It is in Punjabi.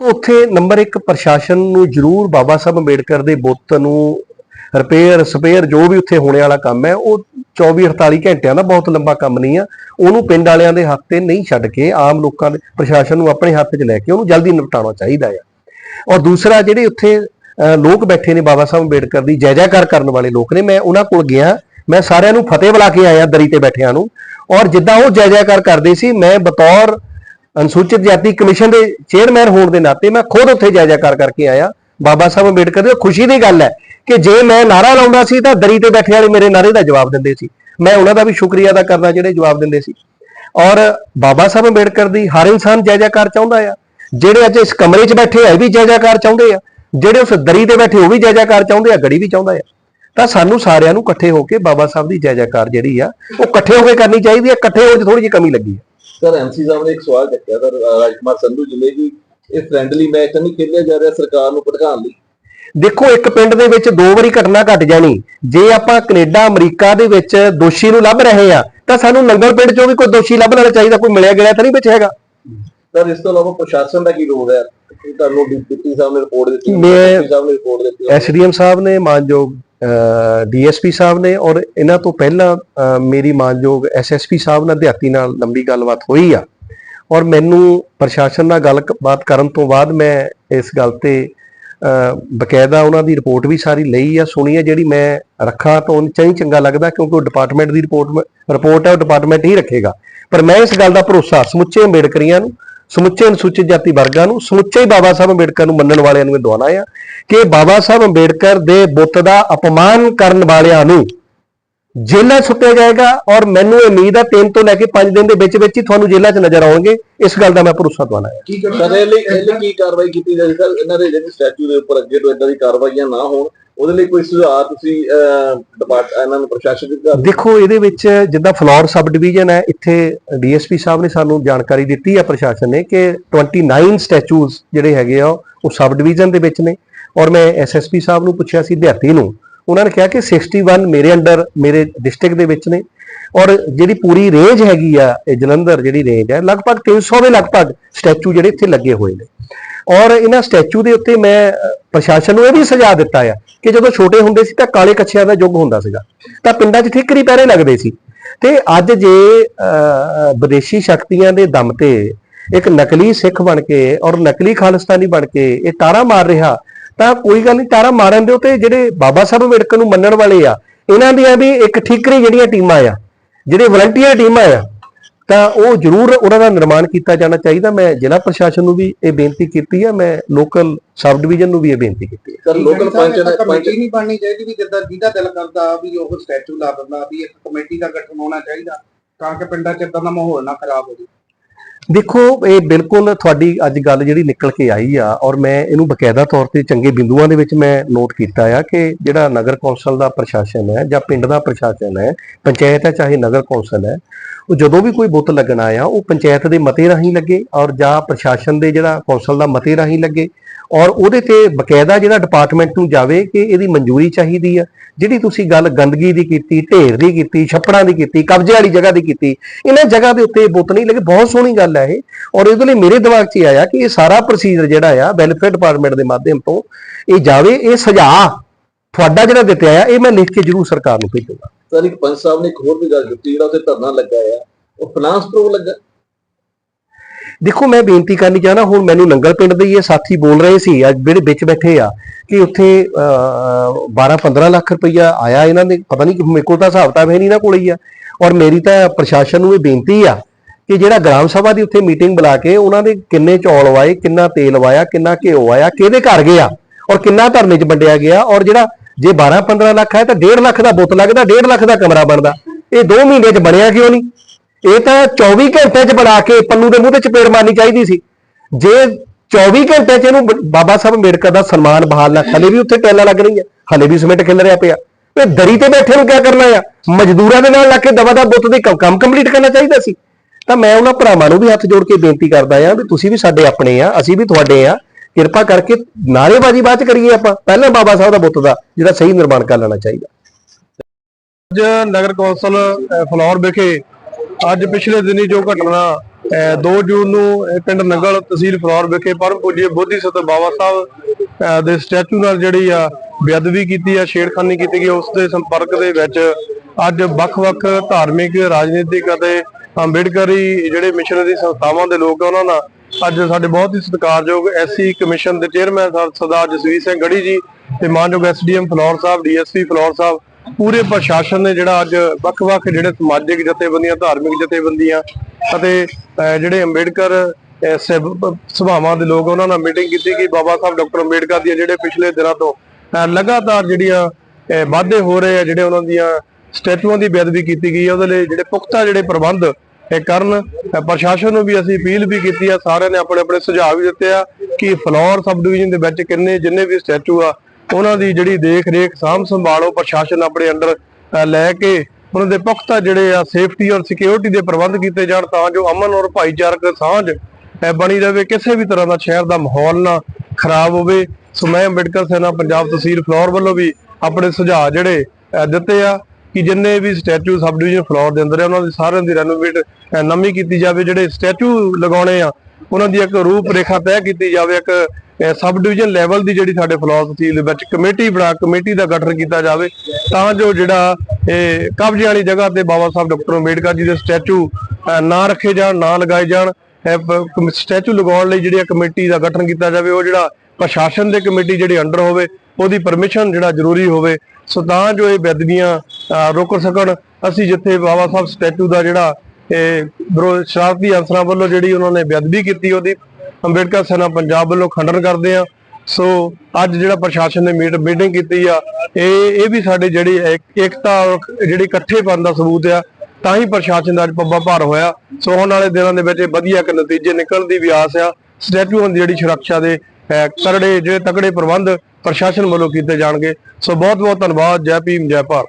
ਉੱਥੇ ਨੰਬਰ 1 ਪ੍ਰਸ਼ਾਸਨ ਨੂੰ ਜ਼ਰੂਰ ਬਾਬਾ ਸਾਹਿਬ ਅੰਬੇਡਕਰ ਦੇ ਬੁੱਤ ਨੂੰ ਰਿਪੇਅਰ ਸਪੇਅਰ ਜੋ ਵੀ ਉੱਥੇ ਹੋਣੇ ਵਾਲਾ ਕੰਮ ਹੈ ਉਹ 24 48 ਘੰਟਿਆਂ ਦਾ ਬਹੁਤ ਲੰਬਾ ਕੰਮ ਨਹੀਂ ਆ। ਉਹਨੂੰ ਪਿੰਡ ਵਾਲਿਆਂ ਦੇ ਹੱਥ ਤੇ ਨਹੀਂ ਛੱਡ ਕੇ ਆਮ ਲੋਕਾਂ ਦੇ ਪ੍ਰਸ਼ਾਸਨ ਨੂੰ ਆਪਣੇ ਹੱਥ 'ਚ ਲੈ ਕੇ ਉਹਨੂੰ ਜਲਦੀ ਨਿਪਟਾਉਣਾ ਚਾਹੀਦਾ ਆ। ਔਰ ਦੂਸਰਾ ਜਿਹੜੇ ਉੱਥੇ ਅਹ, ਲੋਕ ਬੈਠੇ ਨੇ ਬਾਬਾ ਸਾਹਿਬ ਅੰਬੇਡਕਰ ਦੀ ਜੈ ਜੈਕਾਰ ਕਰਨ ਵਾਲੇ ਲੋਕ ਨੇ ਮੈਂ ਉਹਨਾਂ ਕੋਲ ਗਿਆ ਮੈਂ ਸਾਰਿਆਂ ਨੂੰ ਫਤਿਹ ਬੁਲਾ ਕੇ ਆਇਆ ਦਰੀ ਤੇ ਬੈਠਿਆਂ ਨੂੰ। ਔਰ ਜਿੱਦਾਂ ਉਹ ਜੈ ਜੈਕਾਰ ਕਰਦੇ ਸੀ ਮੈਂ ਬਤੌਰ ਅਨੁਸੂਚਿਤ ਜਾਤੀ ਕਮਿਸ਼ਨ ਦੇ ਚੇਅਰਮੈਨ ਹੋਣ ਦੇ ਨਾਤੇ ਮੈਂ ਖੁਦ ਉੱਥੇ ਜੈ ਜੈਕਾਰ ਕਰਕੇ ਆਇਆ। ਬਾਬਾ ਸਾਹਿਬ ਅੰਬੇਡਕਰ ਦੀ ਉਹ ਖੁਸ਼ੀ ਦੀ ਗੱਲ ਹੈ ਕਿ ਜੇ ਮੈਂ ਨਾਰਾ ਲਾਉਂਦਾ ਸੀ ਤਾਂ ਦਰੀ ਤੇ ਬੈਠੇ ਵਾਲੇ ਮੇਰੇ ਨਾਰੇ ਦਾ ਜਵਾਬ ਦਿੰਦੇ ਸੀ। ਮੈਂ ਉਹਨਾਂ ਦਾ ਵੀ ਸ਼ੁਕਰੀਆ ਅਦਾ ਕਰਦਾ ਜਿਹੜੇ ਜਵਾਬ ਦਿੰਦੇ ਸੀ। ਔਰ ਬਾਬਾ ਸਾਹਿਬ ਅੰਬੇਡਕਰ ਦੀ ਹਰ ਇਨਸਾਨ ਜਾਇਜ਼ਾਕਾਰ ਚਾਹੁੰਦਾ ਆ। ਜਿਹੜੇ ਅੱਜ ਇਸ ਕਮਰੇ 'ਚ ਬੈਠੇ ਆ ਇਹ ਵੀ ਜੈ ਚਾਹੁੰਦੇ ਆ। ਜਿਹੜੇ ਉਸ ਦਰੀ ਤੇ ਬੈਠੇ ਉਹ ਵੀ ਜੈ ਚਾਹੁੰਦੇ ਆ, ਗੜੀ ਵੀ ਚਾਹੁੰਦਾ ਆ। ਤਾਂ ਸਾਨੂੰ ਸਾਰਿਆਂ ਨੂੰ ਇਕੱਠੇ ਹੋ ਕੇ ਬਾਬਾ ਸਾਹਿਬ ਦੀ ਜਾਇਜ਼ਾਕਾਰ ਜਿਹੜੀ ਆ, ਉਹ ਇਕੱਠੇ ਹੋ ਕੇ ਕਰਨੀ ਚਾਹੀਦੀ ਹੈ ਇਕੱਠੇ ਹੋ ਕੇ ਥੋੜੀ ਜਿਹੀ ਕਮੀ ਲੱਗੀ ਆ। ਸਰ ਐਮਸੀ ਸਾਹਿਬ ਨੇ ਇੱਕ ਸਵਾਲ ਚੱਕਿਆ, ਸਰ ਰਾਜਕੁਮਾਰ ਸੰਧੂ ਜ਼ਿਲ੍ਹੇ ਦੀ ਇਹ ਫ੍ਰੈਂਡਲੀ ਮੈਚ ਨਹੀਂ ਖੇਡਿਆ ਜਾ ਰਿਹਾ ਸਰਕਾਰ ਨੂੰ ਭਟਕਾਉਣ ਲਈ? ਦੇਖੋ, ਇੱਕ ਪਿੰਡ ਦੇ ਵਿੱਚ ਦੋ ਵਾਰੀ ਘਟਨਾ ਘਟ ਜਾਣੀ। ਜੇ ਆਪਾਂ ਕੈਨੇਡਾ, ਅਮਰੀਕਾ ਦੇ ਵਿੱਚ ਦੋਸ਼ੀ ਨੂੰ ਲੱਭ ਰਹੇ ਆ ਤਾਂ ਸਾਨੂੰ ਨੰਗਲ ਪਿੰਡ ਚੋਂ ਵੀ ਕੋਈ ਦੋਸ਼ੀ ਲੱਭਣਾ ਚਾਹੀਦਾ, ਕੋਈ ਮਿਲਿਆ ਗਿਆ ਤਾਂ ਨਹੀਂ ਵਿੱਚ ਹੈਗਾ। ਸਰ ਇਸ ਤੋਂ ਇਲਾਵਾ ਪ੍ਰਸ਼ਾਸਨ ਦਾ ਕੀ ਰੋਲ ਹੈ? ਤੁਹਾਨੂੰ ਡਿਪਟੀ ਸਾਹਿਬ ਨੇ ਰਿਪੋਰਟ ਦਿੱਤੀ DSP ਸਾਹਿਬ ਨੇ ਰਿਪੋਰਟ ਦਿੱਤੀ। ਐਸਡੀਐਮ ਸਾਹਿਬ ਨੇ ਮਾਨਯੋਗ ਡੀਐਸਪੀ ਸਾਹਿਬ ਨੇ ਔਰ ਇਹਨਾਂ ਤੋਂ ਪਹਿਲਾਂ ਮੇਰੀ ਮਾਨਯੋਗ ਐਸਐਸਪੀ ਸਾਹਿਬ ਨਾਲ ਦਿਹਾਤੀ ਨਾਲ ਲੰਬੀ ਗੱਲਬਾਤ ਹੋਈ ਆ। ਔਰ ਮੈਨੂੰ ਪ੍ਰਸ਼ਾਸਨ ਨਾਲ ਗੱਲਬਾਤ ਕਰਨ ਤੋਂ ਬਾਅਦ ਮੈਂ ਇਸ ਗੱਲ ਤੇ ਬਕਾਇਦਾ ਉਹਨਾਂ ਦੀ ਰਿਪੋਰਟ ਵੀ ਸਾਰੀ ਲਈ ਆ ਸੁਣੀ ਆ ਜਿਹੜੀ ਮੈਂ ਰੱਖਾਂ ਤਾਂ ਉਹ ਚਾਹੀ ਚੰਗਾ ਲੱਗਦਾ ਕਿਉਂਕਿ ਉਹ ਡਿਪਾਰਟਮੈਂਟ ਦੀ ਰਿਪੋਰਟ ਰਿਪੋਰਟ ਹੈ ਉਹ ਡਿਪਾਰਟਮੈਂਟ ਹੀ ਰੱਖੇਗਾ। ਪਰ ਮੈਂ ਇਸ ਗੱਲ ਦਾ ਭਰੋਸਾ ਸਮੁੱਚੇ ਅੰਬੇਡਕਰੀਆਂ ਨੂੰ ਸਮੁੱਚੇ ਅਨੁਸੂਚਿਤ ਜਾਤੀ ਵਰਗਾਂ ਨੂੰ, ਸਮੁੱਚੇ ਹੀ ਬਾਬਾ ਸਾਹਿਬ ਅੰਬੇਡਕਰ ਨੂੰ ਮੰਨਣ ਵਾਲਿਆਂ ਨੂੰ ਇਹ ਦਵਾਉਣਾ ਆ ਕਿ ਬਾਬਾ ਸਾਹਿਬ ਅੰਬੇਡਕਰ ਦੇ ਬੁੱਤ ਦਾ ਅਪਮਾਨ ਕਰਨ ਵਾਲਿਆਂ ਨੂੰ ਜੇਲ੍ਹਾਂ ਸੁੱਟਿਆ ਜਾਏਗਾ ਔਰ ਮੈਨੂੰ ਉਮੀਦ ਹੈ 3 ਤੋਂ ਲੈ ਕੇ 5 ਦਿਨ ਦੇ ਵਿੱਚ ਵਿੱਚ ਹੀ ਤੁਹਾਨੂੰ ਜੇਲ੍ਹਾਂ 'ਚ ਨਜ਼ਰ ਆਉਣਗੇ। ਇਸ ਗੱਲ ਦਾ ਮੈਂ ਭਰੋਸਾ ਦਵਾਉਣਾ ਹੈ। ਕੀ ਕਰਨਾ ਲਈ ਇਹ ਲਈ ਕੀ ਕਾਰਵਾਈ ਕੀਤੀ ਜਾਏ? ਸਰ ਇਹਨਾਂ ਦੇ ਜਿਹੜੇ ਸਟੈਚੂ ਦੇ ਉੱਪਰ ਅੱਗੇ ਤੋਂ ਇਦਾਂ ਦੀ ਕਾਰਵਾਈਆਂ ਨਾ ਹੋਣ ਉਹਦੇ ਲਈ ਕੋਈ ਸੁਝਾਅ ਤੁਸੀਂ ਡਿਪਾਰਟ ਇਹਨਾਂ ਨੂੰ ਪ੍ਰਸ਼ਾਸਨ ਦੇ ਘਰ ਦੇਖੋ ਇਹਦੇ ਵਿੱਚ ਜਿੱਦਾਂ ਫਲੋਰ ਸਬ ਡਿਵੀਜ਼ਨ ਹੈ ਇੱਥੇ ਡੀਐਸਪੀ ਸਾਹਿਬ ਨੇ ਸਾਨੂੰ ਜਾਣਕਾਰੀ ਦਿੱਤੀ ਹੈ ਪ੍ਰਸ਼ਾਸਨ ਨੇ ਕਿ 29 ਸਟੈਚੂਜ਼ ਜਿਹੜੇ ਹੈਗੇ ਆ ਉਹ ਸਬ ਡਿਵੀਜ਼ਨ ਦੇ ਵਿੱਚ ਨੇ। ਔਰ ਮੈਂ ਐਸਐਸਪੀ ਸਾਹਿਬ ਨੂੰ ਪੁੱਛਿਆ ਸੀ ਦਿਹਾਤੀ ਨੂੰ। ਉਹਨਾਂ ਨੇ ਕਿਹਾ ਕਿ 61 ਮੇਰੇ ਅੰਡਰ, ਮੇਰੇ ਡਿਸਟ੍ਰਿਕਟ ਦੇ ਵਿੱਚ ਨੇ। ਔਰ ਜਿਹੜੀ ਪੂਰੀ ਰੇਂਜ ਹੈਗੀ ਆ, ਇਹ ਜਲੰਧਰ ਜਿਹੜੀ ਰੇਂਜ ਹੈ ਲਗਭਗ 300 ਦੇ ਲਗਭਗ ਸਟੈਚੂ ਜਿਹੜੇ ਇੱਥੇ ਲੱਗੇ ਹੋਏ ਨੇ। ਔਰ ਇਹਨਾਂ ਸਟੈਚੂ ਦੇ ਉੱਤੇ ਮੈਂ ਪ੍ਰਸ਼ਾਸਨ ਨੂੰ ਇਹ ਵੀ ਸੁਝਾਅ ਦਿੱਤਾ ਆ ਕਿ ਜਦੋਂ ਛੋਟੇ ਹੁੰਦੇ ਸੀ ਤਾਂ ਕਾਲੇ ਕੱਛਿਆਂ ਦਾ ਯੁੱਗ ਹੁੰਦਾ ਸੀਗਾ। ਤਾਂ ਪਿੰਡਾਂ 'ਚ ਠੀਕਰੀ ਪਹਿਰੇ ਲੱਗਦੇ ਸੀ। ਤੇ ਅੱਜ ਜੇ ਵਿਦੇਸ਼ੀ ਸ਼ਕਤੀਆਂ ਦੇ ਦਮ ਤੇ ਇੱਕ ਨਕਲੀ ਸਿੱਖ ਬਣ ਕੇ ਔਰ ਨਕਲੀ ਖਾਲਿਸਤਾਨੀ ਬਣ ਕੇ ਇਹ ਤਾਰਾ ਮਾਰ ਰਿਹਾ ਤਾਂ ਕੋਈ ਗੱਲ ਨਹੀਂ ਤਾਰਾ ਮਾਰਨ ਦਿਓ ਤੇ ਜਿਹੜੇ ਬਾਬਾ ਸਾਹਿਬ ਅੰਬੇਡਕਰ ਨੂੰ ਮੰਨਣ ਵਾਲੇ ਆ ਇਹਨਾਂ ਦੀਆਂ ਵੀ ਇੱਕ ਠੀਕਰੀ ਜਿਹੜੀਆਂ ਟੀਮਾਂ ਆ ਜਿਹੜੇ ਵਲੰਟੀਅਰ ਟੀਮਾਂ ਆ ਤਾਂ ਉਹ ਜ਼ਰੂਰ ਉਹਨਾਂ ਦਾ ਨਿਰਮਾਣ ਕੀਤਾ ਜਾਣਾ ਚਾਹੀਦਾ। ਮੈਂ ਜ਼ਿਲ੍ਹਾ ਪ੍ਰਸ਼ਾਸਨ ਨੂੰ ਵੀ ਇਹ ਬੇਨਤੀ ਕੀਤੀ ਹੈ ਮੈਂ ਲੋਕਲ ਸਬ ਡਿਵੀਜ਼ਨ ਨੂੰ ਵੀ ਇਹ ਬੇਨਤੀ ਕੀਤੀ ਹੈ ਸਰ ਲੋਕਲ ਪੰਚ ਪੰਚ ਕਮੇਟੀ ਨਹੀਂ ਬਣਨੀ ਚਾਹੀਦੀ ਵੀ ਜਿੱਦਾਂ ਜਿਹਦਾ ਦਿਲ ਕਰਦਾ ਵੀ ਉਹ ਸਟੈਚੂ ਲਾ ਦਿੰਦਾ ਵੀ ਇੱਕ ਕਮੇਟੀ ਦਾ ਗਠਨ ਹੋਣਾ ਚਾਹੀਦਾ ਤਾਂ ਕਿ ਪਿੰਡਾਂ 'ਚ ਇਦਾਂ ਦਾ ਮਾਹੌਲ ਨਾ ਖਰਾਬ ਹੋ ਜਾਵੇ। ਦੇਖੋ, ਇਹ ਬਿਲਕੁਲ ਤੁਹਾਡੀ ਅੱਜ ਗੱਲ ਜਿਹੜੀ ਨਿਕਲ ਕੇ ਆਈ ਆ, ਔਰ ਮੈਂ ਇਹਨੂੰ ਬਕਾਇਦਾ ਤੌਰ ਤੇ ਚੰਗੇ ਬਿੰਦੂਆਂ ਦੇ ਵਿੱਚ ਮੈਂ ਨੋਟ ਕੀਤਾ ਆ ਕਿ ਜਿਹੜਾ ਨਗਰ ਕੌਂਸਲ ਦਾ ਪ੍ਰਸ਼ਾਸਨ ਹੈ ਜਾਂ ਪਿੰਡ ਦਾ ਪ੍ਰਸ਼ਾਸਨ ਹੈ, ਪੰਚਾਇਤ ਹੈ ਚਾਹੇ ਨਗਰ ਕੌਂਸਲ ਹੈ, ਉਹ ਜਦੋਂ ਵੀ ਕੋਈ ਬੁੱਤ ਲੱਗਣਾ ਆ ਉਹ ਪੰਚਾਇਤ ਦੇ ਮਤੇ ਰਾਹੀਂ ਲੱਗੇ ਔਰ ਜਾਂ ਪ੍ਰਸ਼ਾਸਨ ਦੇ ਜਿਹੜਾ ਕੌਂਸਲ ਦਾ ਮਤੇ ਰਾਹੀਂ ਲੱਗੇ, ਔਰ ਉਹਦੇ ਤੇ ਬਕਾਇਦਾ ਜਿਹੜਾ ਡਿਪਾਰਟਮੈਂਟ ਨੂੰ ਜਾਵੇ ਕਿ ਇਹਦੀ ਮਨਜ਼ੂਰੀ ਚਾਹੀਦੀ ਆ, ਜਿਹੜੀ ਤੁਸੀਂ ਗੱਲ ਗੰਦਗੀ ਦੀ ਕੀਤੀ, ਢੇਰ ਦੀ ਕੀਤੀ, ਛੱਪੜਾਂ ਦੀ ਕੀਤੀ, ਕਬਜ਼ੇ ਵਾਲੀ ਜਗ੍ਹਾ ਦੀ ਕੀਤੀ, ਇਹਨਾਂ ਜਗ੍ਹਾ ਦੇ ਉੱਤੇ ਬੁੱਤ ਨਹੀਂ ਲੱਗੇ, ਬਹੁਤ ਸੋਹਣੀ ਗੱਲ ਹੈ ਇਹ ਔਰ ਇਹਦੇ ਲਈ ਮੇਰੇ ਦਿਮਾਗ 'ਚ ਆਇਆ ਕਿ ਇਹ ਸਾਰਾ ਪ੍ਰੋਸੀਜਰ ਜਿਹੜਾ ਆ ਵੈਲਫੇਅਰ ਡਿਪਾਰਟਮੈਂਟ ਦੇ ਮਾਧਿਅਮ ਤੋਂ ਇਹ ਜਾਵੇ ਇਹ ਸੁਝਾਅ ਤੁਹਾਡਾ ਜਿਹੜਾ ਦਿੱਤਾ ਆ ਇਹ ਮੈਂ ਲਿਖ ਕੇ ਜ਼ਰੂਰ ਸਰਕਾਰ ਨੂੰ ਭੇਜੂਗਾ। ਸਰ ਇੱਕ ਪੰਚ ਸਾਹਿਬ ਨੇ ਇੱਕ ਹੋਰ ਵੀ ਗੱਲ ਕੀਤੀ ਜਿਹੜਾ ਉੱਥੇ ਧਰਨਾ ਲੱਗਾ ਆ ਉਹ ਫਾਈਨਾਂਸ ਪ੍ਰੋ ਲੱਗਾ। ਦੇਖੋ ਮੈਂ ਬੇਨਤੀ ਕਰਨੀ ਚਾਹਨਾ ਹੁਣ ਮੈਨੂੰ ਨੰਗਲ ਪਿੰਡ ਦੇ ਇਹ ਸਾਥੀ ਬੋਲ ਰਹੇ ਸੀ ਅੱਜ ਜਿਹੜੇ ਵਿੱਚ ਬੈਠੇ ਆ ਕਿ ਉੱਥੇ 12-15 ਲੱਖ ਰੁਪਈਆ ਆਇਆ ਇਹਨਾਂ ਦੇ ਪਤਾ ਨਹੀਂ ਕਿ ਮੇਰੇ ਕੋਲ ਤਾਂ ਹਿਸਾਬ ਤਾਂ ਹੈ ਨਹੀਂ ਨਾ ਕੋਲ ਹੀ ਆ। ਔਰ ਮੇਰੀ ਤਾਂ ਪ੍ਰਸ਼ਾਸਨ ਨੂੰ ਇਹ ਬੇਨਤੀ ਆ ਕਿ ਜਿਹੜਾ ਗ੍ਰਾਮ ਸਭਾ ਦੀ ਉੱਥੇ ਮੀਟਿੰਗ ਬੁਲਾ ਕੇ ਉਹਨਾਂ ਦੇ ਕਿੰਨੇ ਚੌਲ ਵਾਏ, ਕਿੰਨਾ ਤੇਲ ਵਾਇਆ, ਕਿੰਨਾ ਘਿਓ ਆਇਆ ਕਿਹਦੇ ਘਰ ਗਿਆ ਔਰ ਕਿੰਨਾ ਧਰਨੇ 'ਚ ਵੰਡਿਆ ਗਿਆ ਔਰ ਜਿਹੜਾ ਜੇ 12-15 ਲੱਖ ਹੈ ਤਾਂ 1.5 ਲੱਖ ਦਾ ਬੁੱਤ ਲੱਗਦਾ 1.5 ਲੱਖ ਦਾ ਕਮਰਾ ਬਣਦਾ। ਇਹ 2 ਮਹੀਨੇ 'ਚ ਬਣਿਆ ਕਿਉਂ ਨਹੀਂ? ਇਹ ਤਾਂ 24 ਘੰਟੇ 'ਚ ਬਣਾ ਕੇ ਪੰਨੂ ਦੇ ਮੂੰਹ ਤੇ ਚਪੇੜ ਮਾਰਨੀ ਚਾਹੀਦੀ ਸੀ। ਜੇ 24 ਘੰਟੇ 'ਚ ਇਹਨੂੰ ਬਾਬਾ ਸਾਹਿਬ ਅੰਬੇਡਕਰ ਦਾ ਸਨਮਾਨ ਬਹਾਲ ਹਲੇ ਵੀ ਉੱਥੇ ਟੈਲਾਂ ਲੱਗ ਰਹੀਆਂ, ਹਲੇ ਵੀ ਸਿਮੈਂਟ ਖਿਲ ਰਿਹਾ ਪਿਆ। ਇਹ ਦਰੀ ਤੇ ਬੈਠੇ ਨੂੰ ਕੀ ਕਰਨਾ ਆ? ਮਜ਼ਦੂਰਾਂ ਦੇ ਨਾਲ ਲੱਗ ਕੇ ਦਵਾ ਦਾ ਬੁੱਤ ਦੇ ਕੰਮ ਕੰਪਲੀਟ ਕਰਨਾ ਚਾਹੀਦਾ ਸੀ। ਤਾਂ ਮੈਂ ਉਹਨਾਂ ਭਰਾਵਾਂ ਨੂੰ ਵੀ ਹੱਥ ਜੋੜ ਕੇ ਬੇਨਤੀ ਕਰਦਾ ਆ ਵੀ ਤੁਸੀਂ ਵੀ ਸਾਡੇ ਆਪਣੇ ਆ ਅਸੀਂ ਵੀ ਤੁਹਾਡੇ ਆ। ਕਿਰਪਾ ਕਰਕੇ ਨਾਰੇਬਾਜ਼ੀ ਬਾਅਦ ਚ ਕਰੀਏ ਆਪਾਂ। ਪਹਿਲਾਂ ਬਾਬਾ ਸਾਹਿਬ ਦਾ ਬੁੱਤ ਦਾ ਜਿਹੜਾ ਸਹੀ ਨਿਰਮਾਣ ਕਰ ਲੈਣਾ ਚਾਹੀਦਾ। ਅੱਜ ਨਗਰ ਕੌਂਸਲ ਫਲੌਰ ਵਿਖੇ ਅੱਜ ਪਿਛਲੇ ਦਿਨੀ ਜੋ ਘਟਨਾ 2 ਜੂਨ ਨੂੰ ਪਿੰਡ ਨੰਗਲ ਤਹਿਸੀਲ ਫਲੌਰ ਵਿਖੇ ਪਰਮ ਪੂਜੇ ਬੋਧੀ ਸਤ ਬਾਬਾ ਸਾਹਿਬ ਅਹ, ਦੇ ਸਟੈਚੂ ਨਾਲ ਜਿਹੜੀ ਆ ਬੇਅਦਬੀ ਕੀਤੀ ਆ ਛੇੜਖਾਨੀ ਕੀਤੀ ਗਈ ਉਸ ਦੇ ਸੰਪਰਕ ਦੇ ਵਿੱਚ ਅੱਜ ਵੱਖ-ਵੱਖ ਧਾਰਮਿਕ ਰਾਜਨੀਤਿਕ ਅਤੇ ਅੰਬੇਡਕਰੀ ਜਿਹੜੇ ਮਿਸ਼ਨਰੀ ਸੰਸਥਾਵਾਂ ਦੇ ਲੋਕ ਆ ਉਹਨਾਂ ਨਾਲ ਅੱਜ ਸਾਡੇ ਬਹੁਤ ਹੀ ਸਤਿਕਾਰਯੋਗ ਐਸਸੀ ਕਮਿਸ਼ਨ ਦੇ ਚੇਅਰਮੈਨ ਸਾਹਿਬ ਸਰਦਾਰ ਜਸਵੀਰ ਸਿੰਘ ਗੜੀ ਜੀ ਤੇ ਮਾਨਯੋਗ ਐਸਡੀਐਮ ਫਲੌਰ ਸਾਹਿਬ ਡੀਐਸਪੀ ਫਲੌਰ ਸਾਹਿਬ ਪੂਰੇ ਪ੍ਰਸ਼ਾਸਨ ਨੇ ਜਿਹੜਾ ਅੱਜ ਵੱਖ-ਵੱਖ ਜਿਹੜੇ ਸਮਾਜਿਕ ਜਥੇਬੰਦੀਆਂ ਧਾਰਮਿਕ ਜਥੇਬੰਦੀਆਂ ਅਤੇ ਜਿਹੜੇ ਅੰਬੇਡਕਰ ਅਹ, ਸਭਾਵਾਂ ਦੇ ਲੋਕ ਉਹਨਾਂ ਨਾਲ ਮੀਟਿੰਗ ਕੀਤੀ ਕਿ ਬਾਬਾ ਸਾਹਿਬ ਡਾਕਟਰ ਅੰਬੇਡਕਰ ਦੀਆਂ ਜਿਹੜੇ ਪਿਛਲੇ ਦਿਨਾਂ ਤੋਂ ਲਗਾਤਾਰ ਜਿਹੜੀਆਂ ਅਹ, ਵਾਧੇ ਹੋ ਰਹੇ ਆ ਜਿਹੜੇ ਉਹਨਾਂ ਦੀਆਂ ਸਟੈਚੂਆਂ ਦੀ ਬੇਅਦਬੀ ਕੀਤੀ ਗਈ ਹੈ ਉਹਦੇ ਲਈ ਜਿਹੜੇ ਪੁਖਤਾ ਜਿਹੜੇ ਪ੍ਰਬੰਧ ਇਹ ਕਰਨ ਪ੍ਰਸ਼ਾਸਨ ਨੂੰ ਵੀ ਅਸੀਂ ਅਪੀਲ ਵੀ ਕੀਤੀ ਆ, ਸਾਰਿਆਂ ਨੇ ਆਪਣੇ ਆਪਣੇ ਸੁਝਾਅ ਵੀ ਦਿੱਤੇ ਆ ਕਿ ਫਲੋਰ ਸਬ ਡਿਵੀਜ਼ਨ ਦੇ ਵਿੱਚ ਕਿੰਨੇ, ਜਿੰਨੇ ਵੀ ਸਟੈਚੂ ਆ, ਉਹਨਾਂ ਦੀ ਜਿਹੜੀ ਦੇਖ ਰੇਖ ਸਾਂਭ ਸੰਭਾਲੋ ਪ੍ਰਸ਼ਾਸਨ ਆਪਣੇ ਅੰਡਰ ਲੈ ਕੇ ਉਹਨਾਂ ਦੇ ਪੁਖਤਾ ਜਿਹੜੇ ਆ ਸੇਫਟੀ ਔਰ ਸਿਕਿਉਰਿਟੀ ਦੇ ਪ੍ਰਬੰਧ ਕੀਤੇ ਜਾਣ ਤਾਂ ਜੋ ਅਮਨ ਔਰ ਭਾਈਚਾਰਕ ਸਾਂਝ ਬਣੀ ਰਹੇ ਕਿਸੇ ਵੀ ਤਰ੍ਹਾਂ ਦਾ ਸ਼ਹਿਰ ਦਾ ਮਾਹੌਲ ਨਾ ਖਰਾਬ ਹੋਵੇ। ਸੋ ਮੈਂ ਅੰਬੇਡਕਰ ਸੈਨਾ ਪੰਜਾਬ ਤਹਿਸੀਲ ਫਲੋਰ ਵੱਲੋਂ ਵੀ ਆਪਣੇ ਸੁਝਾਅ ਜਿਹੜੇ ਦਿੱਤੇ ਆ। ਕਿ ਜਿੰਨੇ ਵੀ ਸਟੈਚੂ ਸਬ ਡਿਵੀਜ਼ਨ ਫਲੋਰ ਦੇ ਅੰਦਰ ਆ ਉਹਨਾਂ ਦੀ ਸਾਰਿਆਂ ਦੀ ਰੈਨੋਵੇਟ ਅਹ, ਨਵੀਂ ਕੀਤੀ ਜਾਵੇ ਜਿਹੜੇ ਸਟੈਚੂ ਲਗਾਉਣੇ ਆ ਉਹਨਾਂ ਦੀ ਇੱਕ ਰੂਪ ਰੇਖਾ ਤੈਅ ਕੀਤੀ ਜਾਵੇ ਇੱਕ ਸਬ ਡਿਵੀਜ਼ਨ ਲੈਵਲ ਦੀ ਜਿਹੜੀ ਸਾਡੇ ਫਲੋਰ ਤਹਿਸੀਲ ਦੇ ਵਿੱਚ ਕਮੇਟੀ ਬਣਾ ਕਮੇਟੀ ਦਾ ਗਠਨ ਕੀਤਾ ਜਾਵੇ ਤਾਂ ਜੋ ਜਿਹੜਾ ਇਹ ਕਬਜ਼ੇ ਵਾਲੀ ਜਗ੍ਹਾ ਤੇ ਬਾਬਾ ਸਾਹਿਬ ਡਾਕਟਰ ਅੰਬੇਡਕਰ ਜੀ ਦੇ ਸਟੈਚੂ ਨਾ ਰੱਖੇ ਜਾਣ ਨਾ ਲਗਾਏ ਜਾਣ ਸਟੈਚੂ ਲਗਾਉਣ ਲਈ ਜਿਹੜੀ ਇਹ ਕਮੇਟੀ ਦਾ ਗਠਨ ਕੀਤਾ ਜਾਵੇ ਉਹ ਜਿਹੜਾ ਪ੍ਰਸ਼ਾਸਨ ਦੇ ਕਮੇਟੀ ਜਿਹੜੀ ਅੰਡਰ ਹੋਵੇ ਉਹਦੀ ਪਰਮਿਸ਼ਨ ਜਿਹੜਾ ਜ਼ਰੂਰੀ ਹੋਵੇ ਸੋ ਤਾਂ ਜੋ ਇਹ ਬੇਅਦਬੀਆਂ ਅਹ, ਸਕਣ ਅਸੀਂ ਜਿੱਥੇ ਬਾਬਾ ਸਾਹਿਬ ਸਟੈਚੂ ਦਾ ਜਿਹੜਾ ਇਹ ਸ਼ਰਾਰਤੀ ਅਨਸਰਾਂ ਵੱਲੋਂ ਜਿਹੜੀ ਉਹਨਾਂ ਨੇ ਬੇਅਦਬੀ ਕੀਤੀ ਉਹਦੀ ਅੰਬੇਡਕਰ ਸੈਨਾ ਪੰਜਾਬ ਵੱਲੋਂ ਖੰਡਨ ਕਰਦੇ ਆ ਸੋ ਅੱਜ ਜਿਹੜਾ ਪ੍ਰਸ਼ਾਸਨ ਨੇ ਮੀਟਿੰਗ ਕੀਤੀ ਆ ਇਹ ਇਹ ਵੀ ਸਾਡੇ ਜਿਹੜੀ ਏਕ- ਏਕਤਾ ਔਰ ਜਿਹੜੀ ਇਕੱਠੇਪਨ ਦਾ ਸਬੂਤ ਆ ਤਾਂ ਹੀ ਪ੍ਰਸ਼ਾਸਨ ਦਾ ਅੱਜ ਪੱਬਾ ਭਾਰ ਹੋਇਆ। ਸੋ ਆਉਣ ਵਾਲੇ ਦਿਨਾਂ ਦੇ ਵਿੱਚ ਇਹ ਵਧੀਆ ਇੱਕ ਨਤੀਜੇ ਨਿਕਲਣ ਦੀ ਵੀ ਆਸ ਆ। ਸਟੈਚੂ ਦੀ ਜਿਹੜੀ ਸੁਰੱਖਿਆ ਦੇ ਅਹ, ਕਰੜੇ ਜਿਹੜੇ ਤਕੜੇ ਪ੍ਰਬੰਧ ਪ੍ਰਸ਼ਾਸਨ ਵੱਲੋਂ ਕੀਤੇ ਜਾਣਗੇ। ਸੋ ਬਹੁਤ ਬਹੁਤ ਧੰਨਵਾਦ। ਜੈ ਭੀਮ ਜੈ ਭਾਰਤ।